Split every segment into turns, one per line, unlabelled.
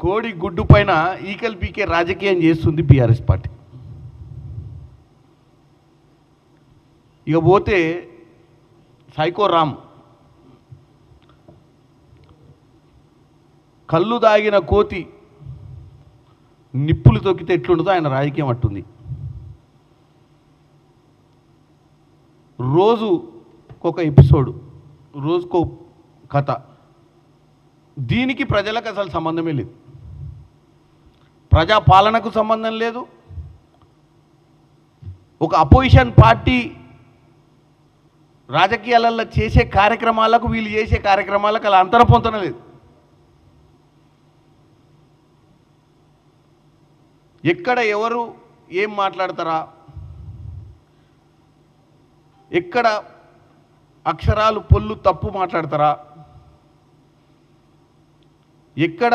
కోడి గుడ్డు పైన ఈకల్ పీకే రాజకీయం చేస్తుంది బీఆర్ఎస్ పార్టీ. ఇక పోతే సైకో రామ్ కళ్ళు దాగిన కోతి నిప్పులు తొక్కితే ఎట్లుంటుందో ఆయన రాజకీయం అట్టుంది. రోజు ఒక ఎపిసోడ్ రోజుకో కథ. దీనికి ప్రజలకు అసలు సంబంధమే లేదు. ప్రజా పాలనకు సంబంధం లేదు. ఒక అపోజిషన్ పార్టీ రాజకీయాలలో చేసే కార్యక్రమాలకు వీళ్ళు చేసే కార్యక్రమాలకు అలా అంతర పొందడం లేదు. ఎక్కడ ఎవరు ఏం మాట్లాడతారా? ఎక్కడ అక్షరాలు పొల్లు తప్పు మాట్లాడతారా? ఎక్కడ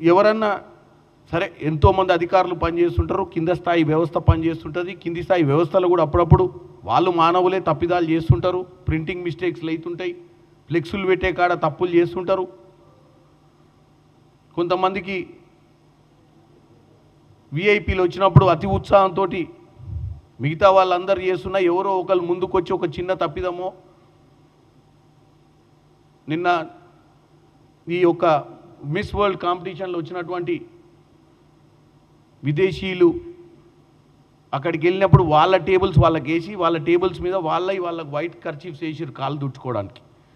ఎవరన్నా సరే ఎంతోమంది అధికారులు పనిచేస్తుంటారు కింద స్థాయి వ్యవస్థ పనిచేస్తుంటుంది కింది స్థాయి వ్యవస్థలు కూడా అప్పుడప్పుడు వాళ్ళు మానవులే తప్పిదాలు చేస్తుంటారు ప్రింటింగ్ మిస్టేక్స్లు అవుతుంటాయి ఫ్లెక్సులు పెట్టే కాడ తప్పులు చేస్తుంటారు. కొంతమందికి విఐపీలు వచ్చినప్పుడు అతి ఉత్సాహంతో మిగతా వాళ్ళందరూ చేస్తున్నా ఎవరో ఒకరు ముందుకొచ్చి ఒక చిన్న తప్పిదమో నిన్న ఈ యొక్క మిస్ వరల్డ్ కాంపిటీషన్లో వచ్చినటువంటి విదేశీయులు అక్కడికి వెళ్ళినప్పుడు వాళ్ళ టేబుల్స్ వాళ్ళకి వేసి వాళ్ళ టేబుల్స్ మీద వాళ్ళ వాళ్ళకి వైట్ కర్చీఫ్స్ వేసారు కాలు దుట్టుకోవడానికి